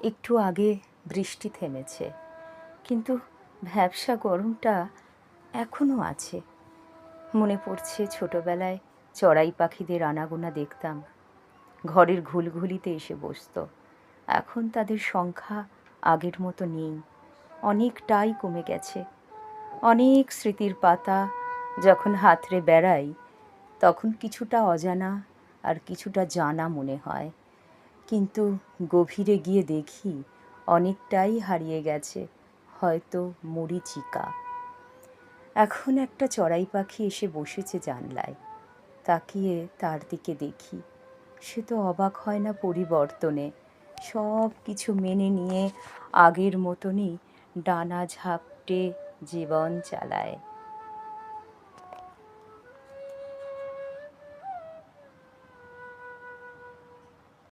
একটু আগে বৃষ্টি থেমেছে, কিন্তু ভ্যাবসা গরমটা এখনও আছে। মনে পড়ছে ছোটবেলায় চড়াই পাখিদের আনাগোনা দেখতাম। ঘরের ঘুলঘুলিতে এসে বসতো। এখন তাদের সংখ্যা আগের মতো নেই। অনেকটাই কমে গেছে। অনেক স্মৃতির পাতা যখন হাতড়ে বেড়াই, তখন কিছুটা অজানা আর কিছুটা জানা মনে হয়। কিন্তু গভীরে গিয়ে দেখি অনেকটাই হারিয়ে গেছে, হয়তো মরিচিকা এখন একটা চড়াই পাখি এসে বসেছে জানলায়। তাকিয়ে তার দিকে দেখি, সে তো অবাক হয় না পরিবর্তনে। সব কিছু মেনে নিয়ে আগের মতনই ডানা ঝাপটে জীবন চালায়।